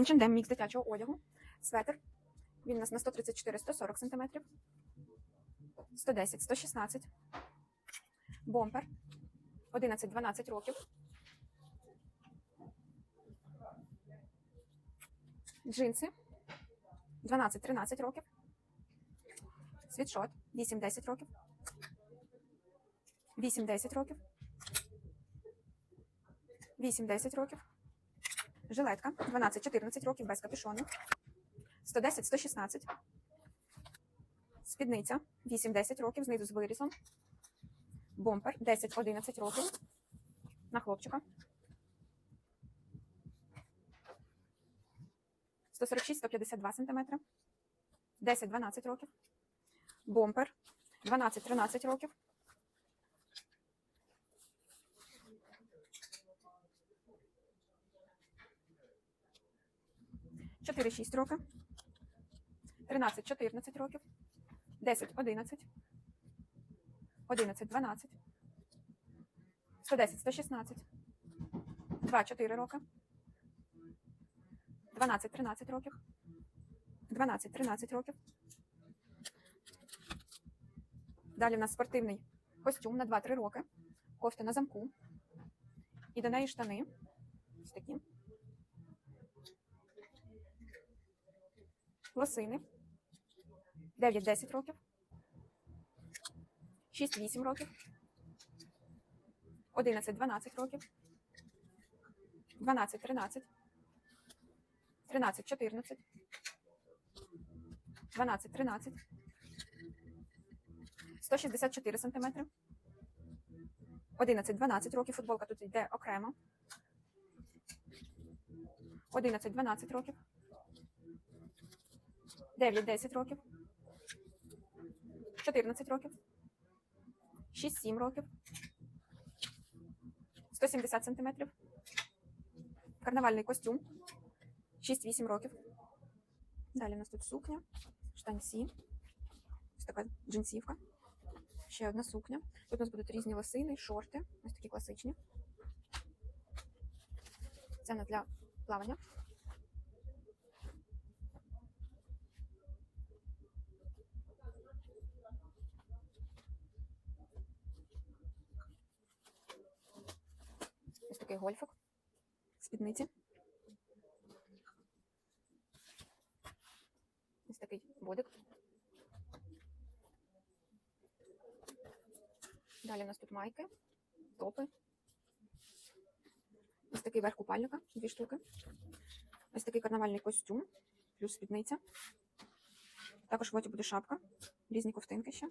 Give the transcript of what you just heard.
H&M мікс дитячого одягу. Светр. Він у нас на 134-140 см. 110, 116. Бомпер. 11-12 років. Джинси. 12-13 років. Світшот. 8-10 років. 8-10 років. 8-10 років. Жилетка 12-14 років без капюшону. 110-116. Спідниця 8-10 років, знизу з вирізом. Бомпер 10-11 років. На хлопчика. 146-152 см. 10-12 років. Бомпер 12-13 років. Чотири шість роки. 13-14 років. 10-11. 11-12. 110-116. 2-4 роки. 12-13 років. 12-13 років. Далі в нас спортивний костюм на 2-3 роки. Кофта на замку. І до неї штани. Ось такі. Лосини. 9-10 років. 6-8 років. 11-12 років. 12-13. 13-14. 12-13. 164 сантиметри. 11-12 років. Футболка тут йде окремо. 11-12 років. 9-10 років. 14 років. 6-7 років. 170 сантиметрів. Карнавальний костюм. 6-8 років. Далі у нас тут сукня, штанці. Ось така джинсівка. Ще одна сукня. Тут у нас будуть різні лосини, шорти. Ось такі класичні. Це не для плавання. Такий гольфик. Спідниці. Ось такий бодик. Далі у нас тут майки, топи. Ось такий верх купальника, дві штуки. Ось такий карнавальний костюм, плюс спідниця. Також в боті буде шапка, різні ковтинки ще.